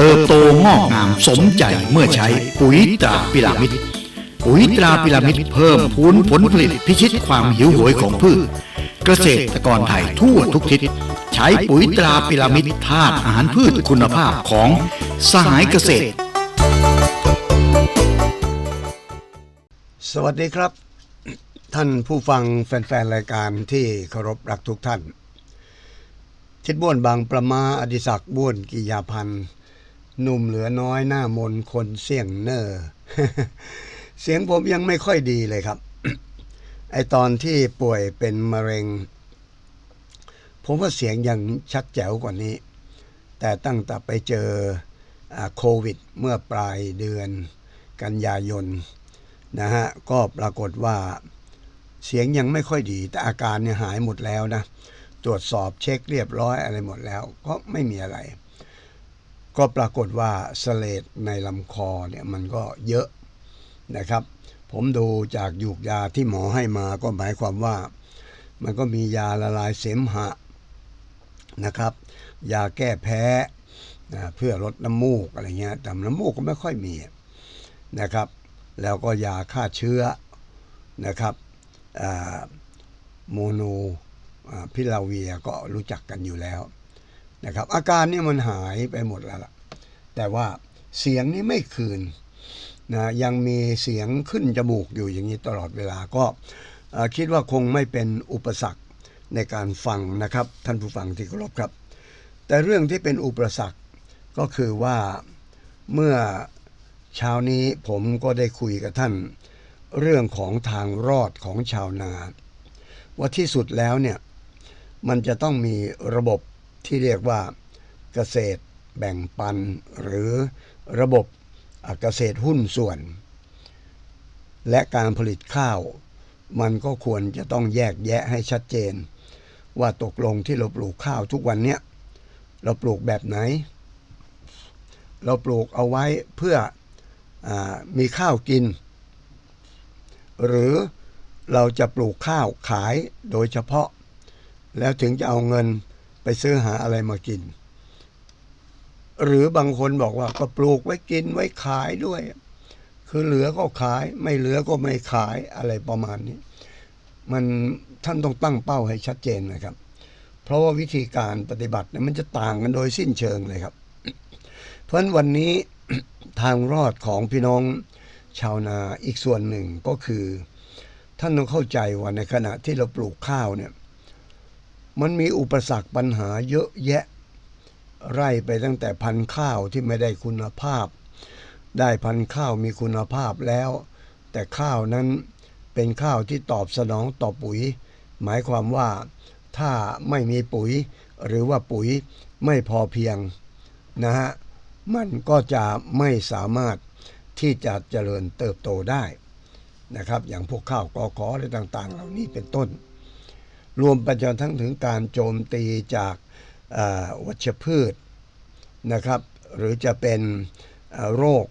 เติบโตงอกงามสมใจเมื่อใช้ปุ๋ยตราพิรามิดปุ๋ยตราพิรามิดเพิ่มพูนผลผลิตพิชิตความหิวโหยของพืช เกษตรกรไทยทั่วทุกทิศ ใช้ปุ๋ยตราพิรามิดธาตุอาหารพืชคุณภาพของสหายเกษตร สวัสดีครับ ท่านผู้ฟังแฟนๆรายการที่เคารพรักทุกท่านทิดบ้วนบางประมาอดิศักดิ์บ้วนกิยาพันธ์ หนุ่มเหลือน้อยหน้ามนคนเสี่ยงเนอร์เสียงผมยังไม่ค่อยดีเลยครับ ไอตอนที่ป่วยเป็นมะเร็ง ผมว่าเสียงยังชัดแจ๋วกว่านี้ แต่ตั้งแต่ไปเจอโควิดเมื่อปลายเดือนกันยายนนะฮะก็ปรากฏว่าเสียงยังไม่ค่อยดี แต่อาการเนี่ยหายหมดแล้วนะ ตรวจสอบเช็คเรียบร้อยอะไรหมดแล้ว ก็ไม่มีอะไร ก็ปรากฏว่าสเลดในลำคอเนี่ยมันก็เยอะนะครับ ผมดูจากหยูกยาที่หมอให้มาก็หมายความว่า มันก็มียาละลายเสมหะนะครับ ยาแก้แพ้เพื่อลดน้ำมูกอะไรเงี้ยแต่น้ำมูกก็ไม่ค่อยมีนะครับ แล้วก็ยาฆ่าเชื้อนะครับโมโนพิลาเวียก็รู้จักกันอยู่แล้ว นะครับ อาการนี่มันหายไปหมดแล้วล่ะ แต่ว่าเสียงนี่ไม่คืนนะยังมีเสียงขึ้นจมูกอยู่อย่างนี้ตลอดเวลาก็คิดว่าคงไม่เป็นอุปสรรคในการฟังนะครับ ท่านผู้ฟังที่เคารพครับ แต่เรื่องที่เป็นอุปสรรคก็คือว่าเมื่อเช้านี้ผมก็ได้คุยกับท่าน เรื่องของทางรอดของชาวนา ว่าที่สุดแล้วเนี่ยมันจะต้องมีระบบ ที่เรียกว่าเกษตรแบ่งปันหรือระบบเกษตรหุ้นส่วน และการผลิตข้าว มันก็ควรจะต้องแยกแยะให้ชัดเจน ว่าตกลงที่เราปลูกข้าวทุกวันเนี้ยเราปลูกแบบไหน เราปลูกเอาไว้เพื่ออมีข้าวกิน หรือเราจะปลูกข้าวขายโดยเฉพาะ แล้วถึงจะเอาเงิน ไปซื้อหาอะไรมากิน หรือบางคนบอกว่าก็ปลูกไว้กินไว้ขายด้วย คือเหลือก็ขายไม่เหลือก็ไม่ขายอะไรประมาณนี้ มันท่านต้องตั้งเป้าให้ชัดเจนนะครับ เพราะว่าวิธีการปฏิบัติเนี่ยมันจะต่างกันโดยสิ้นเชิงเลยครับ เพราะฉะนั้นวันนี้ทางรอดของพี่น้องชาวนาอีกส่วนหนึ่งก็คือ ท่านต้องเข้าใจว่าในขณะที่เราปลูกข้าวเนี่ย มันมีอุปสรรคปัญหาเยอะแยะ ไร่ไปตั้งแต่พันธุ์ข้าวที่ไม่ได้คุณภาพ ได้พันธุ์ข้าวมีคุณภาพแล้ว แต่ข้าวนั้นเป็นข้าวที่ตอบสนองต่อปุ๋ย หมายความว่าถ้าไม่มีปุ๋ย หรือว่าปุ๋ยไม่พอเพียงนะฮะมันก็จะไม่สามารถที่จะเจริญเติบโตได้นะครับ อย่างพวกข้าวกอขออะไรต่าง ๆ เหล่านี้เป็นต้น รวมไปจนทั้งถึงการโจมตีจากวัชพืชนะครับ หรือจะเป็นโรค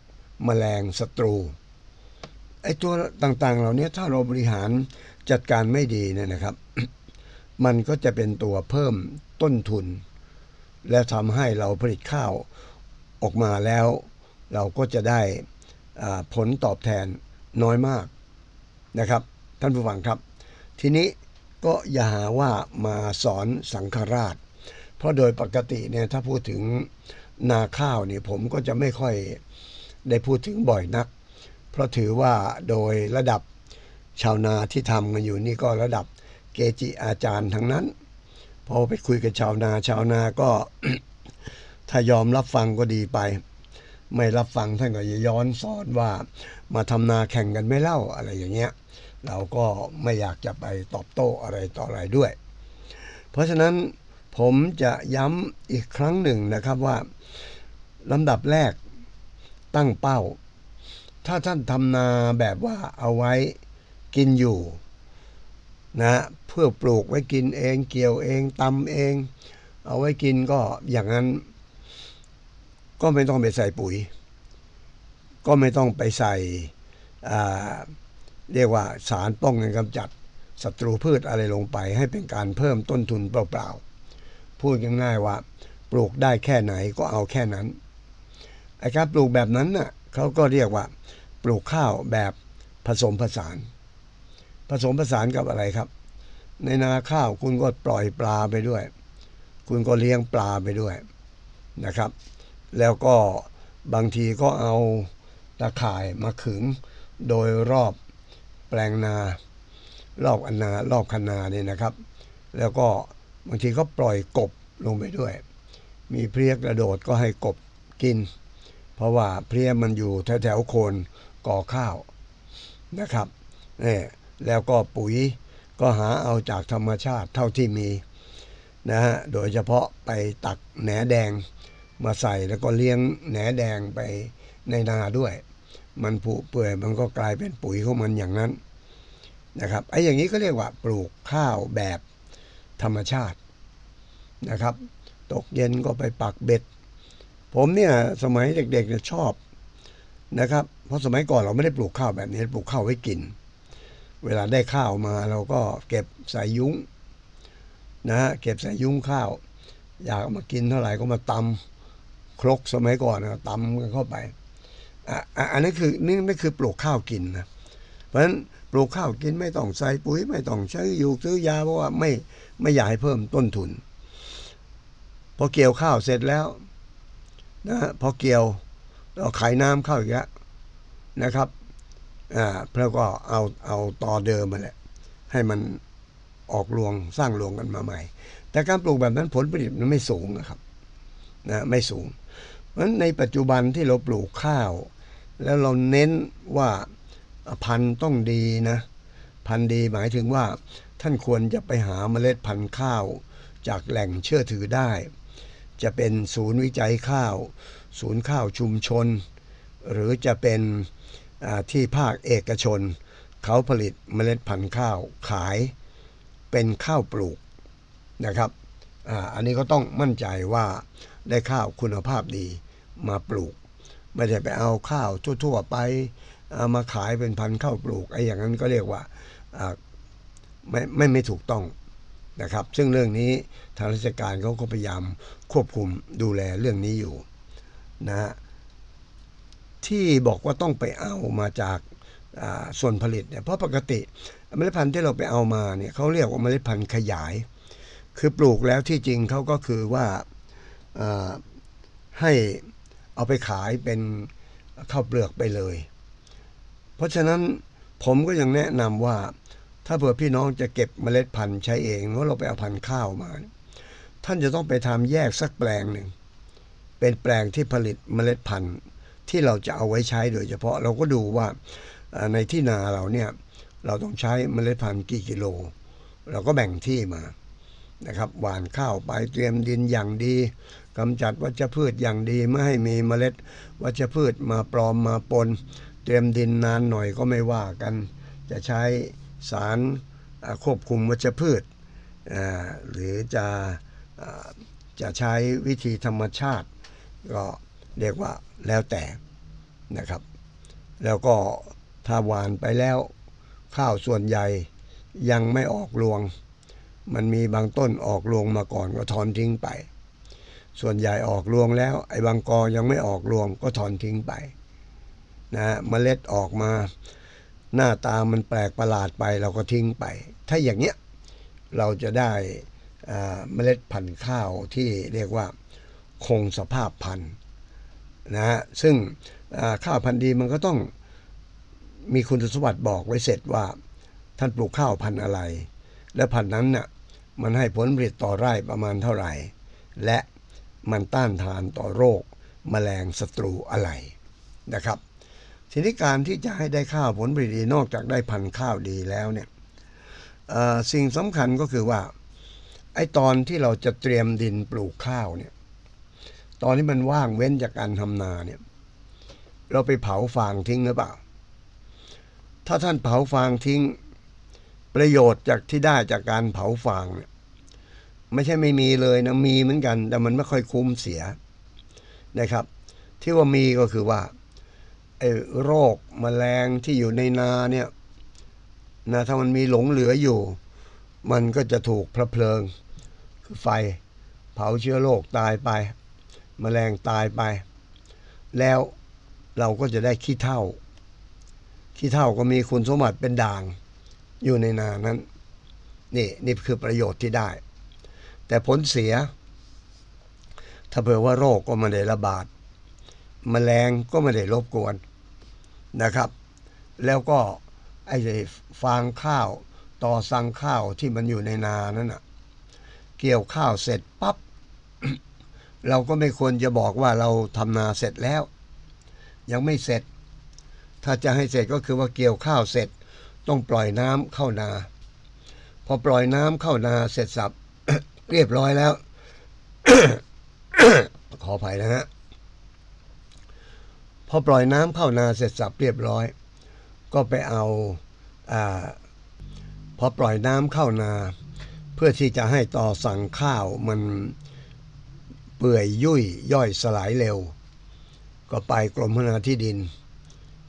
แมลงศัตรูไอ้ตัวต่างๆ เหล่านี้ถ้าเราบริหารจัดการไม่ดีเนี่ยนะครับ มันก็จะเป็นตัวเพิ่มต้นทุน และทำให้เราผลิตข้าวออกมาแล้ว เราก็จะได้ผลตอบแทนน้อยมากนะครับ ท่านผู้ฟังครับ ทีนี้ ก็อย่าหาว่ามาสอนสังฆราช เพราะโดยปกติเนี่ยถ้าพูดถึงนาข้าวเนี่ยผมก็จะไม่ค่อยได้พูดถึงบ่อยนัก เพราะถือว่าโดยระดับชาวนาที่ทำกันอยู่นี่ก็ระดับเกจิอาจารย์ทั้งนั้น พอไปคุยกับชาวนาชาวนาก็ถ้ายอมรับฟังก็ดีไป ไม่รับฟังท่านก็จะย้อนสอนว่ามาทำนาแข่งกันไม่เล่าอะไรอย่างเงี้ย เราก็ไม่อยากจะไปตอบโต้อะไรต่ออะไรด้วย เพราะฉะนั้นผมจะย้ำอีกครั้งหนึ่งนะครับว่าลำดับแรกตั้งเป้า ถ้าท่านทำนาแบบว่าเอาไว้กินอยู่นะเพื่อปลูกไว้กินเอง เกี่ยวเองตำเอง เอาไว้กินก็อย่างนั้น ก็ไม่ต้องไปใส่ปุ๋ย ก็ไม่ต้องไปใส่อ่า เรียกว่าสารป้องกันกำจัดศัตรูพืชอะไรลงไปให้เป็นการเพิ่มต้นทุนเปล่าๆ พูดง่ายๆว่า ปลูกได้แค่ไหนก็เอาแค่นั้นไอ้การปลูกแบบนั้นน่ะเขาก็เรียกว่า ปลูกข้าวแบบผสมผสาน ผสมผสานกับอะไรครับ ในนาข้าวคุณก็ปล่อยปลาไปด้วย คุณก็เลี้ยงปลาไปด้วยนะครับ แล้วก็บางทีก็เอาตะข่ายมาขึงโดยรอบ แปลงนารอบอนนารอบคันนาเนี่ยนะครับ แล้วก็บางทีก็ปล่อยกบลงไปด้วย มีเพลี้ยกระโดดก็ให้กบกิน เพราะว่าเพลี้ยมันอยู่แถวๆโคนก่อข้าวนะครับนี่แล้วก็ปุ๋ยก็หาเอาจากธรรมชาติเท่าที่มีนะฮะโดยเฉพาะไปตักแหนแดงมาใส่แล้วก็เลี้ยงแหนแดงไปในนาด้วย มันผุเปื่อยมันก็กลายเป็นปุ๋ยของมันอย่างนั้นนะครับไอ้อย่างนี้ก็เรียกว่าปลูกข้าวแบบธรรมชาตินะครับ ตกเย็นก็ไปปักเบ็ด ผมเนี่ยสมัยเด็กๆเนี่ยชอบนะครับ เพราะสมัยก่อนเราไม่ได้ปลูกข้าวแบบนี้ปลูกข้าวไว้กิน เวลาได้ข้าวมาเราก็เก็บใส่ยุ้งนะฮะเก็บใส่ยุ้งข้าว อยากเอามากินเท่าไหร่ก็มาตำครกสมัยก่อนนะตำกันเข้าไป อันนี้คือนี่นั่คือปลูกข้าวกินนะเพราะฉะนั้นปลูกข้าวกินไม่ต้องใส่ปุ๋ยไม่ต้องใช้อยู่ซื้อยาเพราะว่าไม่ไม่อยากให้เพิ่มต้นทุนพอเกี่ยวข้าวเสร็จแล้วนะฮะพอเกี่ยวเราขายน้ำเข้าอีกแล้วนะครับอ่าแล้วก็เอาเอาต่อเดิมมาแหละให้มันออกรวงสร้างรวงกันมาใหม่ แต่การปลูกแบบนั้นผลผลิตมันไม่สูงนะครับนะไม่สูง เพราะฉะนั้นในปัจจุบันที่เราปลูกข้าว แล้วเราเน้นว่าพันธุ์ต้องดีนะ พันธุ์ดีหมายถึงว่า ท่านควรจะไปหาเมล็ดพันธุ์ข้าว จากแหล่งเชื่อถือได้ จะเป็นศูนย์วิจัยข้าว ศูนย์ข้าวชุมชน หรือจะเป็นที่ภาคเอกชน เขาผลิตเมล็ดพันธุ์ข้าวขายเป็นข้าวปลูกนะครับออันนี้ก็ต้องมั่นใจว่าได้ข้าวคุณภาพดีมาปลูก ไม่ได้ไปเอาข้าวทั่ว ๆ ไปเอามาขายเป็นพันธุ์ข้าวปลูกไอ้อย่างนั้นก็เรียกว่าไม่ไม่ไม่ถูกต้องนะครับ ซึ่งเรื่องนี้ทางราชการเขาก็พยายามควบคุมดูแลเรื่องนี้อยู่นะฮะที่บอกว่าต้องไปเอามาจากส่วนผลิตเนี่ยเพราะปกติเมล็ดพันธุ์ที่เราไปเอามาเนี่ยเขาเรียกว่าเมล็ดพันธุ์ขยาย คือปลูกแล้วที่จริงเขาก็คือว่าให้ เอาไปขายเป็นข้าวเปลือกไปเลย เพราะฉะนั้นผมก็ยังแนะนำว่า ถ้าเผื่อพี่น้องจะเก็บเมล็ดพันธุ์ใช้เองว่าเราไปเอาพันธุ์ข้าวมา ท่านจะต้องไปทำแยกสักแปลงหนึ่งเป็นแปลงที่ผลิตเมล็ดพันธุ์ที่เราจะเอาไว้ใช้โดยเฉพาะเราก็ดูว่าในที่นาเราเนี่ยเราต้องใช้เมล็ดพันธุ์กี่กิโล เราก็แบ่งที่มา นะครับหว่านข้าวไปเตรียมดินอย่างดีกำจัดวัชพืชอย่างดีไม่ให้มีเมล็ดวัชพืชมาปลอมมาปน เตรียมดินนานหน่อยก็ไม่ว่ากัน จะใช้สารควบคุมวัชพืช หรือจะอจะใช้วิธีธรรมชาติ ก็เรียกว่าแล้วแต่นะครับ แล้วก็ถ้าหวานไปแล้วข้าวส่วนใหญ่ยังไม่ออกรวง มันมีบางต้นออกรวงมาก่อนก็ถอนทิ้งไป ส่วนใหญ่ออกรวงแล้ว ไอ้บางกอยังไม่ออกรวงก็ถอนทิ้งไปนะฮะเมล็ดออกมา หน้าตามันแปลกประหลาดไปเราก็ทิ้งไป ถ้าอย่างเนี้ยเราจะได้เมล็ดพันธุ์ข้าวที่เรียกว่าคงสภาพพันธุ์นะฮะซึ่งข้าวพันธุ์ดีมันก็ต้องมีคุณสมบัติบอกไว้เสร็จว่า ท่านปลูกข้าวพันธุ์อะไร และพันธุ์นั้นน่ะ มันให้ผลผลิตต่อไร่ประมาณเท่าไหร่ และมันต้านทานต่อโรคแมลงศัตรูอะไรนะครับทีนี้การที่จะให้ได้ข้าวผลผลิตดีนอกจากได้พันธุ์ข้าวดีแล้วเนี่ยสิ่งสำคัญก็คือว่าไอ้ตอนที่เราจะเตรียมดินปลูกข้าวเนี่ย ตอนที่มันว่างเว้นจากการทำนาเนี่ย เราไปเผาฟางทิ้งหรือเปล่า ถ้าท่านเผาฟางทิ้ง ประโยชน์จากที่ได้จากการเผาฟางเนี่ยไม่ใช่ไม่มีเลยนะมีเหมือนกัน แต่มันไม่ค่อยคุ้มเสียนะครับ ที่ว่ามีก็คือว่าไอ้โรคแมลงที่อยู่ในนาเนี่ยนะถ้ามันมีหลงเหลืออยู่ มันก็จะถูกพระเพลิง คือไฟเผาเชื้อโรคตายไปแมลงตายไป แล้วเราก็จะได้ขี้เถ้าขี้เถ้าก็มีคุณสมบัติเป็นด่าง อยู่ในนานั้น นี่นี่คือประโยชน์ที่ได้ แต่ผลเสีย ถ้าเผื่อว่าโรคก็ไม่ได้ระบาดแมลงก็ไม่ได้รบกวนนะครับ แล้วก็ไอ้ฟางข้าวต่อสั่งข้าวที่มันอยู่ในนานั้นน่ะเกี่ยวข้าวเสร็จปั๊บเราก็ไม่ควรจะบอกว่าเราทำนาเสร็จแล้ว ยังไม่เสร็จ ถ้าจะให้เสร็จก็คือว่าเกี่ยวข้าวเสร็จ ต้องปล่อยน้ำเข้านา พอปล่อยน้ำเข้านาเสร็จสับเรียบร้อยแล้ว ขออภัยนะฮะพอปล่อยน้ำเข้านาเสร็จสับเรียบร้อย ก็ไปเอาอาพอปล่อยน้ำเข้านา เพื่อที่จะให้ต่อสั่งข้าวมันเปื่อยยุ่ยย่อยสลายเร็ว ก็ไปกรมพนาที่ดิน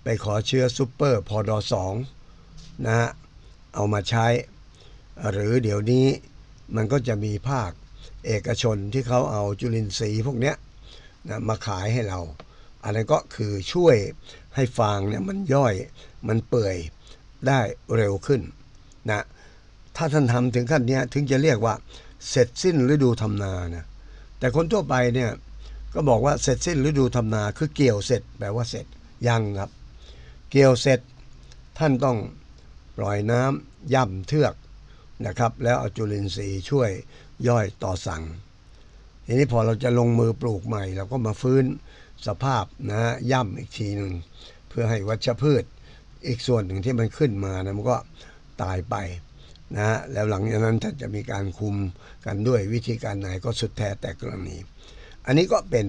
ไปขอเชื้อซูเปอร์พอดอสอง นะฮะเอามาใช้ หรือเดี๋ยวนี้มันก็จะมีภาคเอกชนที่เขาเอาจุลินทรีย์พวกเนี้ยนะมาขายให้เรา อันนั้นก็คือช่วยให้ฟางเนี่ยมันย่อยมันเปื่อยได้เร็วขึ้นนะถ้าท่านทำถึงขั้นเนี้ยถึงจะเรียกว่าเสร็จสิ้นฤดูทำนานะแต่คนทั่วไปเนี่ยก็บอกว่าเสร็จสิ้นฤดูทำนาคือเกี่ยวเสร็จแปลว่าเสร็จยังครับ เกี่ยวเสร็จท่านต้อง ปล่อยน้ำย่ำเทือกนะครับ แล้วเอาจุลินทรีย์ช่วยย่อยต่อสั่งทีนี้พอเราจะลงมือปลูกใหม่ เราก็มาฟื้นสภาพนะฮะย่ำอีกทีหนึ่งเพื่อให้วัชพืช อีกส่วนหนึ่งที่มันขึ้นมานะมันก็ตายไปนะฮะแล้วหลังจากนั้นถ้าจะมีการคุมกันด้วยวิธีการไหนก็สุดแท้แต่กรณี อันนี้ก็เป็น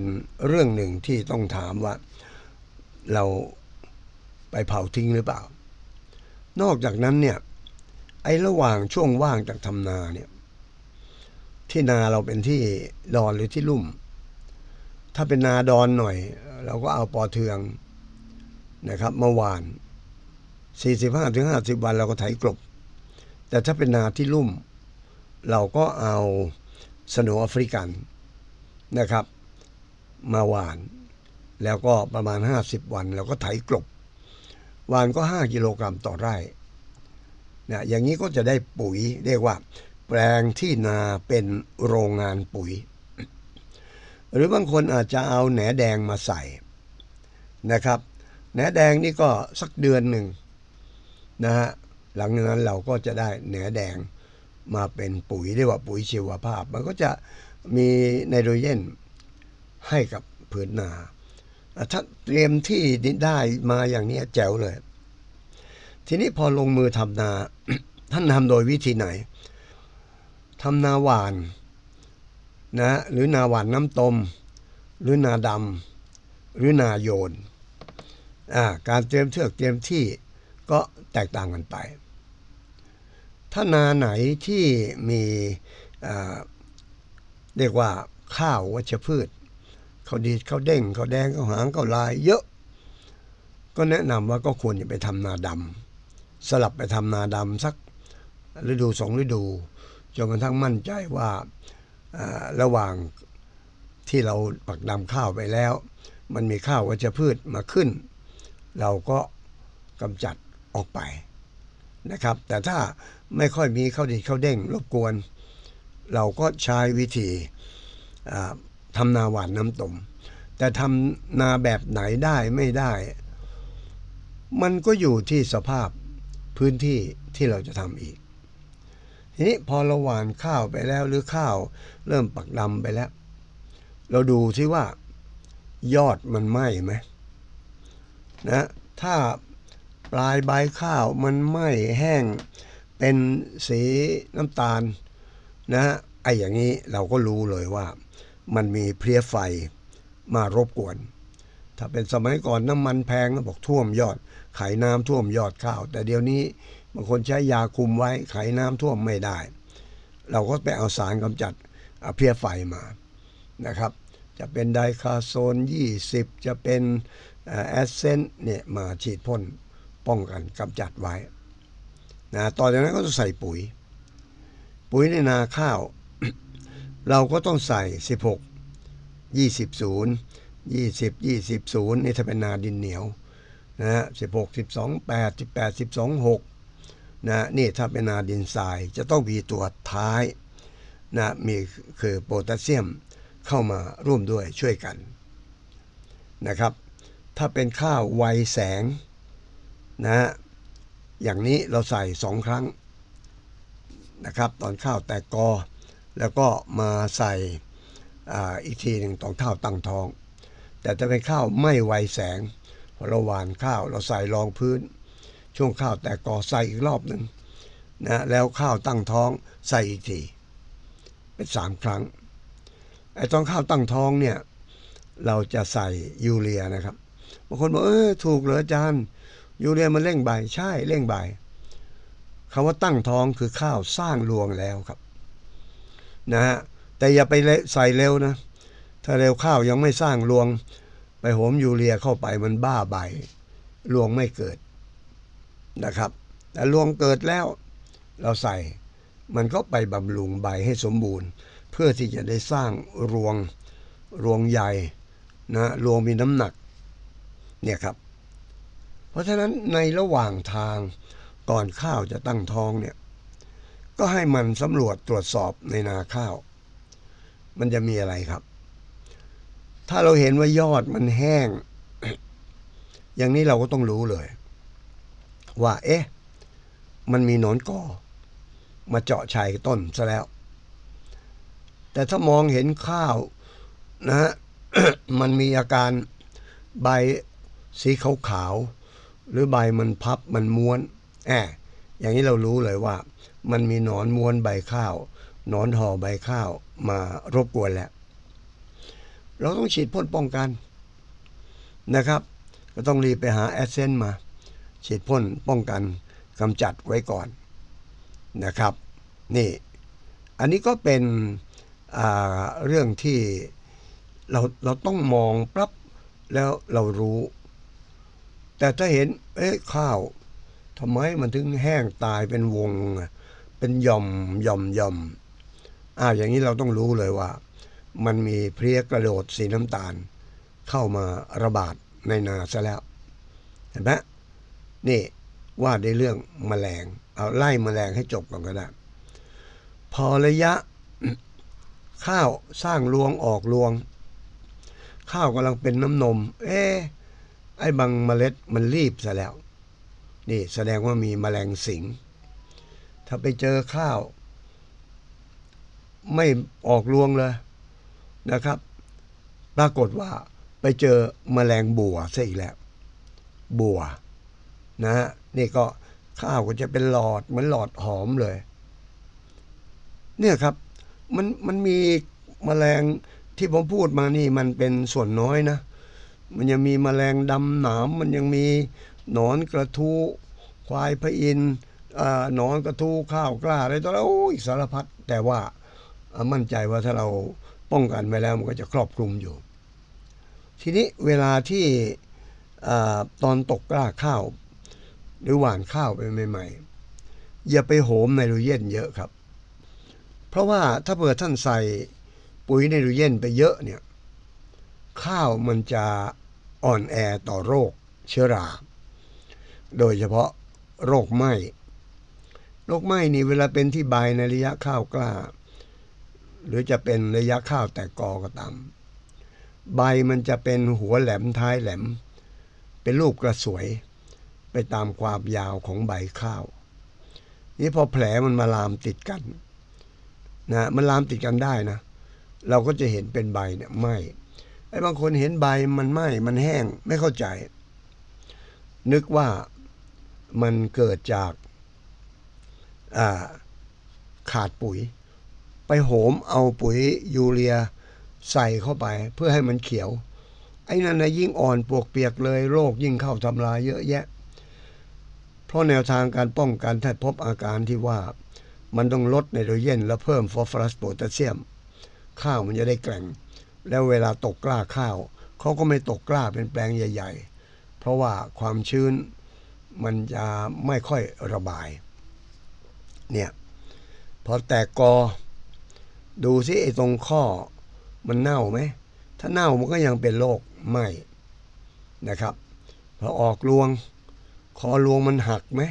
เรื่องหนึ่งที่ต้องถามว่าเราไปเผาทิ้งหรือเปล่า นอกจากนั้นเนี่ย ไอ้ระหว่างช่วงว่างจากทำนาเนี่ย ที่นาเราเป็นที่ดอนหรือที่ลุ่ม ถ้าเป็นนาดอนหน่อย เราก็เอาปอเทืองนะครับมาหวาน45ถึง50 วันเราก็ไถกลบ แต่ถ้าเป็นนาที่ลุ่ม เราก็เอาสโนว์แอฟริกันนะครับ มาหวาน แล้วก็ประมาณ 50 วันเราก็ไถกลบ วานก็ 5 กิโลกรัมต่อไร่นะอย่างนี้ก็จะได้ปุ๋ยเรียกว่า แปลงที่นาเป็นโรงงานปุ๋ย หรือบางคนอาจจะเอาแหนแดงมาใส่นะครับแหนแดงนี่ก็สักเดือนหนึ่งนะฮะหลังจากนั้นเราก็จะได้แหนแดงมาเป็นปุ๋ยเรียกว่าปุ๋ยชีวภาพ มันก็จะมีไนโตรเจนให้กับผืนนา ถ้าเตรียมที่ได้มาอย่างนี้แจ๋วเลย ทีนี้พอลงมือทำนา ท่านทำโดยวิธีไหนทำนาหวานนะหรือนาหวานน้ำตม หรือนาดำหรือนาโยนการเตรียมเทือกเตรียมที่ก็แตกต่างกันไป ถ้านาไหนที่มีเรียกว่าข้าววัชพืช เขาวดีดเขาวเด้งเขาวแดงเขาวหางเขาวลาย เยอะ ก็แนะนำว่าก็ควรจะไปทำนาดำสลับไปทำนาดำสักฤดูสองฤดูจนกระทั่งมั่นใจว่าระหว่างที่เราปักดำข้าวไปแล้ว มันมีข้าววัชพืชมาขึ้น เราก็กำจัดออกไปนะครับ แต่ถ้าไม่ค่อยมีข้าวดีดข้าวเด้งรบกวน เราก็ใช้วิธี ทำนาหวานน้ำตม แต่ทำนาแบบไหนได้ไม่ได้ มันก็อยู่ที่สภาพพื้นที่ที่เราจะทำอีก ทีนี้พอเราหว่านข้าวไปแล้วหรือข้าวเริ่มปักดำไปแล้ว เราดูที่ว่า ยอดมันไหม้ไหมนะถ้าปลายใบข้าวมันไหม้แห้งเป็นสีน้ำตาลนะไอ้อย่างนี้เราก็รู้เลยว่า มันมีเพลี้ยไฟมารบกวน ถ้าเป็นสมัยก่อนน้ำมันแพงก็บอกท่วมยอด ไขน้ำท่วมยอดข้าว แต่เดี๋ยวนี้บางคนใช้ยาคุมไว้ไขน้ำท่วมไม่ได้ เราก็ไปเอาสารกำจัดเพลี้ยไฟมานะครับ จะเป็นไดคาโซน 20 จะเป็นแอสเซนเนี่ยมาฉีดพ่นป้องกันกำจัดไว้นะต่อจากนั้นก็ต้องใส่ปุ๋ย ปุ๋ยในนาข้าว เราก็ต้องใส่ 16 20 0 20 20 0นี่ถ้าเป็นนาดินเหนียวนะฮะ16 12 8 18 12 6นะนี่ถ้าเป็นนาดินทรายจะต้องมีตัวท้ายนะมีคือโพแทสเซียมเข้ามาร่วมด้วยช่วยกันนะครับ ถ้าเป็นข้าวไวแสงนะฮะอย่างนี้เราใส่สองครั้งนะครับ ตอนข้าวแตกกอ แล้วก็มาใส่อ,อีกทีหนึ่งตอนข้าวตั้งท้อง แต่ถ้าเป็นข้าวไม่ไวแสงพอเราหวานข้าวเราใส่รองพื้น ช่วงข้าวแต่กกอใส่อีกรอบหนึ่งนะแล้วข้าวตั้งท้องใส่อีกทีเป็นสามครั้งไอ้ตอนข้าวตั้งท้องเนี่ยเราจะใส่ยูเรียนะครับบางคนบอกเออถูกเหรออาจารย์ยูเรียมันเร่งใบใช่เร่งใบคำว่าตั้งท้องคือข้าวสร้างรวงแล้วครับ นะฮะแต่อย่าไปใส่เร็วนะ ถ้าเร็วข้าวยังไม่สร้างรวง ไปโหมยูเรียเข้าไปมันบ้าใบรวงไม่เกิดนะครับ แต่รวงเกิดแล้วเราใส่มันก็ไปบำรุงใบให้สมบูรณ์ เพื่อที่จะได้สร้างรวงรวงใหญ่นะรวงมีน้ำหนักเนี่ยครับ เพราะฉะนั้นในระหว่างทางก่อนข้าวจะตั้งท้องเนี่ย ก็ให้มันสำรวจตรวจสอบในนาข้าว มันจะมีอะไรครับ ถ้าเราเห็นว่ายอดมันแห้ง อย่างนี้เราก็ต้องรู้เลย ว่า เอ๊ะ มันมีหนอนกอ มาเจาะชายต้นซะแล้ว แต่ถ้ามองเห็นข้าวนะฮะมันมีอาการใบสีขาวๆหรือใบมันพับมันม้วนแอบอย่างนี้เรารู้เลยว่า มันมีหนอนม้วนใบข้าวหนอนห่อใบข้าวมารบกวนแหล้วเราต้องฉีดพ่นป้องกันนะครับ ก็ต้องรีบไปหาแอสเซนต์มา ฉีดพ่นป้องกันกำจัดไว้ก่อนนะครับ นี่อันนี้ก็เป็นเรื่องที่เราเราต้องมองปรับแล้วเรารู้ แต่ถ้าเห็นเอ๊ะข้าวทำไมมันถึงแห้งตายเป็นวงอะ เป็นย่อมย่อมย่อมอ่าอย่างนี้เราต้องรู้เลยว่า มันมีเพลี้ยกระโดดสีน้ำตาล เข้ามาระบาดในนาซะแล้วเห็นไหมนี่ว่าในเรื่องแมลง เอาไล่แมลงให้จบก่อนก็ได้ พอระยะข้าวสร้างรวงออกรวง ข้าวกำลังเป็นน้ำนม เอ๊ไอ้บางเมล็ดมันรีบซะแล้ว นี่แสดงว่ามีแมลงสิง ถ้าไปเจอข้าว ไม่ออกรวงเลยนะครับ ปรากฏว่าไปเจอแมลงบัวซะอีกแล้ว บัว นะฮะนี่ก็ข้าวก็จะเป็นหลอดเหมือนหลอดหอมเลย เนี่ยครับ มันมันมีแมลงที่ผมพูดมานี่มันเป็นส่วนน้อยนะ มันยังมีแมลงดำหนามมันยังมีหนอนกระทูควายพระอินทร์ หนอนกระทูข้าวกล้าอะไรต่อแล้วอ้ยสารพัดแต่ว่ามั่นใจว่าถ้าเราป้องกันไว้แล้วมันก็จะครอบคลุมอยู่ ทีนี้เวลาที่อตอนตกกล้าข้าว หรือหว่านข้าวไปใหม่ๆอย่าไปโหมไนโตรเจนเยอะครับ เพราะว่าถ้าเผื่อท่านใส่ปุ๋ยไนโตรเจนไปเยอะเนี่ยข้าวมันจะอ่อนแอต่อโรคเชื้อรา โดยเฉพาะโรคไหม้ โรคไม้นี่เวลาเป็นที่ใบในระยะข้าวกล้า หรือจะเป็นระยะข้าวแตกกอก็ตามใบมันจะเป็นหัวแหลมท้ายแหลม เป็นรูปกระสวย ไปตามความยาวของใบข้าว นี่พอแผลมันมาลามติดกันนะมันลามติดกันได้นะ เราก็จะเห็นเป็นใบเนี่ยไหมไอ้บางคนเห็นใบมันไหมมันแห้งไม่เข้าใจ นึกว่ามันเกิดจาก ขาดปุ๋ย ไปโหมเอาปุ๋ยยูเรียใส่เข้าไปเพื่อให้มันเขียว ไอ้นั่นนะยิ่งอ่อนปวกเปียกเลยโรคยิ่งเข้าทำลายเยอะแยะ เพราะแนวทางการป้องกันถ้าพบอาการที่ว่ามันต้องลดไนโตรเจนและเพิ่มฟอสฟอรัสโพแทสเซียม ข้าวมันจะได้แกร่ง แล้วเวลาตกกล้าข้าวเขาก็ไม่ตกกล้าเป็นแปลงใหญ่ ๆ เพราะว่าความชื้นมันจะไม่ค่อยระบาย เนี่ยพอแตกกอ ดูซิไอ้ตรงข้อมันเน่าไหม ถ้าเน่ามันก็ยังเป็นโรคไหมนะครับพอออกรวง คอรวงมันหักไหม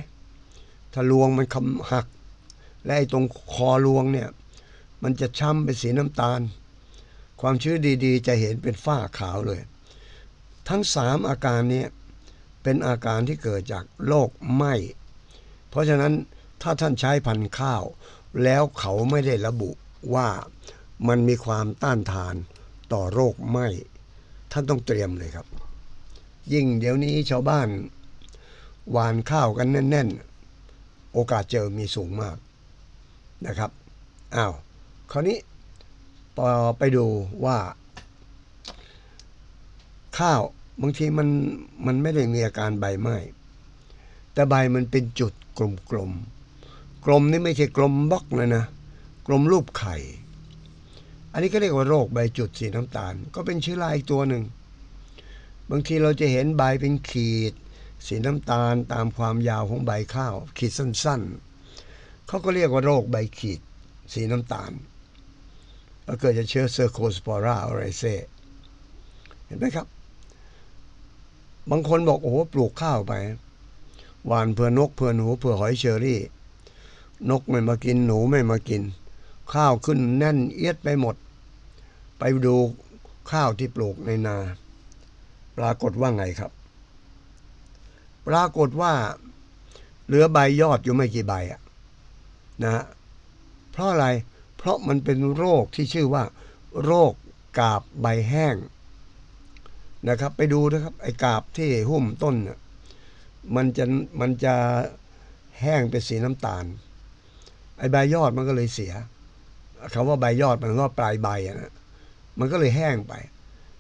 ถ้ารวงมันคำหัก และไอ้ตรงคอรวงเนี่ย มันจะช้ำเป็นสีน้ำตาล ความชื้นดีๆ จะเห็นเป็นฝ้าขาวเลย ทั้งสามอาการนี้เป็นอาการที่เกิดจากโรคไหมเพราะฉะนั้น ถ้าท่านใช้พันธุ์ข้าว แล้วเขาไม่ได้ระบุว่ามันมีความต้านทานต่อโรคไหมท่านต้องเตรียมเลยครับ ยิ่งเดี๋ยวนี้ชาวบ้านหวานข้าวกันแน่น ๆ โอกาสเจอมีสูงมากนะครับอ้าวคราวนี้พอไปดูว่า ข้าวบางทีมันมันไม่ได้มีอาการใบไหม้แต่ใบมันเป็นจุดกลมๆ กลมนี่ไม่ใช่กลมบล็อกเลยนะ กลมรูปไข่ อันนี้ก็เรียกว่าโรคใบจุดสีน้ำตาล ก็เป็นเชื้อราอีกตัวหนึ่ง บางทีเราจะเห็นใบเป็นขีด สีน้ำตาลตามความยาวของใบข้าว ขีดสั้นๆ เขาก็เรียกว่าโรคใบขีดสีน้ำตาลก็เกิดจากเชื้อเซอร์โคสปอราออไรเซเห็นไหมครับ บางคนบอกโอ้โหปลูกข้าวไปหวานเพื่อนกเพื่อหนูเพื่อหอยเชอรี่ นกไม่มากินหนูไม่มากิน ข้าวขึ้นแน่นเอียดไปหมด ไปดูข้าวที่ปลูกในนา ปรากฏว่าไงครับ ปรากฏว่า เหลือใบยอดอยู่ไม่กี่ใบอะนะฮะเพราะอะไร เพราะมันเป็นโรคที่ชื่อว่า โรคกาบใบแห้งนะครับ ไปดูนะครับ ไอ้กาบที่หุ้มต้นน่ะมันจะมันจะแห้งเป็นสีน้ำตาล ไอ้ใบยอดมันก็เลยเสียคำว่าใบยอดมันก็ปลายใบอะนะมันก็เลยแห้งไป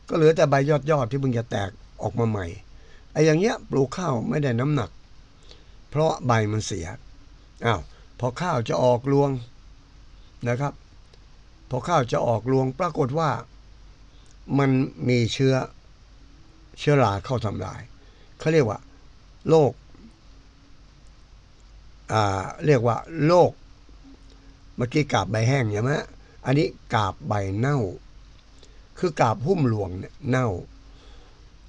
ก็เหลือแต่ใบยอดยอดที่เพิ่งจะแตกออกมาใหม่ไอ้อย่างเงี้ยปลูกข้าวไม่ได้น้ำหนัก เพราะใบมันเสียอ้าวพอข้าวจะออกรวงนะครับ พอข้าวจะออกรวงปรากฏว่ามันมีเชื้อเชื้อราเข้าทำลายเขาเรียกว่าโรคอ่าเรียกว่าโรค เมื่อกี้กาบใบแห้งใช่ไหมอันนี้กาบใบเน่า คือกาบหุ้มหลวงเนี่ยเน่า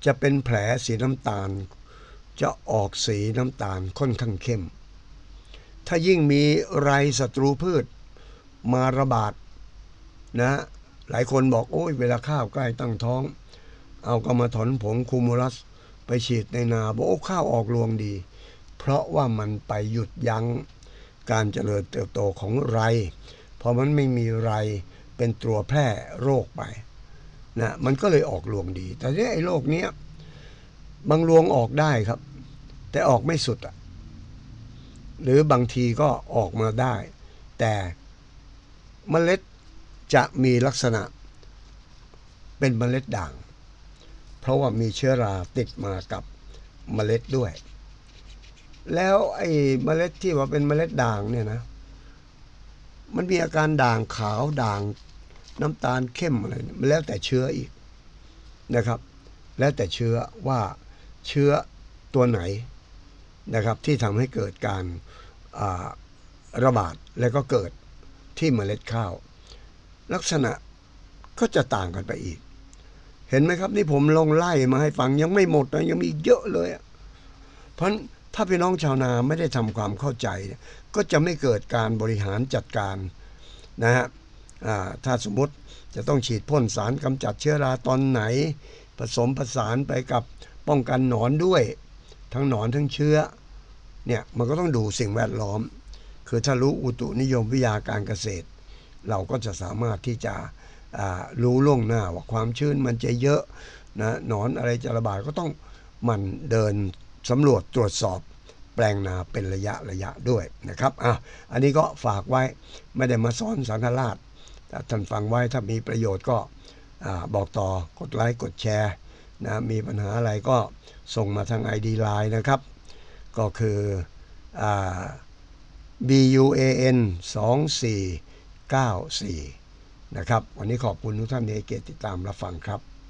จะเป็นแผลสีน้ำตาล จะออกสีน้ำตาลค่อนข้างเข้ม ถ้ายิ่งมีไรศัตรูพืชมาระบาดนะ หลายคนบอกโอ้ยเวลาข้าวใกล้ตั้งท้อง เอากรรมาถอนผงคูมูลัสไปฉีดในนาบอกโอ้ข้าวออกรวงดี เพราะว่ามันไปหยุดยั้ง การเจริญเติบโตของไรพอมันไม่มีไรเป็นตัวแพร่โรคไปนะมันก็เลยออกรวงดี แต่ที่ไอ้โรคเนี้ยบางรวงออกได้ครับ แต่ออกไม่สุดอะหรือบางทีก็ออกมาได้ แต่เมล็ดจะมีลักษณะเป็นเมล็ดด่าง เพราะว่ามีเชื้อราติดมากับเมล็ดด้วย แล้วไอ้เมล็ดที่ว่าเป็นเมล็ดด่างเนี่ยนะ มันมีอาการด่างขาวด่างน้ำตาลเข้มอะไรเนี่ยมันแล้วแต่เชื้ออีกนะครับ แล้วแต่เชื้อว่าเชื้อตัวไหนนะครับ ที่ทำให้เกิดการระบาดแล้วก็เกิดที่เมล็ดข้าว ลักษณะก็จะต่างกันไปอีก เห็นไหมครับ นี่ผมลงไล่มาให้ฟังยังไม่หมดนะยังมีเยอะเลยอะเพราะฉะนั้น ถ้าพี่น้องชาวนาไม่ได้ทำความเข้าใจ ก็จะไม่เกิดการบริหารจัดการนะฮะถ้าสมมติจะต้องฉีดพ่นสารกำจัดเชื้อราตอนไหน ผสมผสานไปกับป้องกันหนอนด้วย ทั้งหนอนทั้งเชื้อเนี่ยมันก็ต้องดูสิ่งแวดล้อม คือถ้ารู้อุตุนิยมวิทยาการเกษตร เราก็จะสามารถที่จะรู้ล่วงหน้าว่าความชื้นมันจะเยอะนะหนอนอะไรจะระบาดก็ต้องหมันเดิน สำรวจตรวจสอบแปลงนาเป็นระยะระยะด้วยนะครับอะอันนี้ก็ฝากไว้ไม่ได้มาสอนสังฆราชแต่ท่านฟังไว้ถ้ามีประโยชน์ก็บอกต่อกดไลค์กดแชร์นะมีปัญหาอะไรก็ส่งมาทาง ID Line นะครับ ก็คืออ B U A N 2494 นะครับ วันนี้ขอบคุณทุกท่านที่ให้เกียรติติดตามรับฟังครับ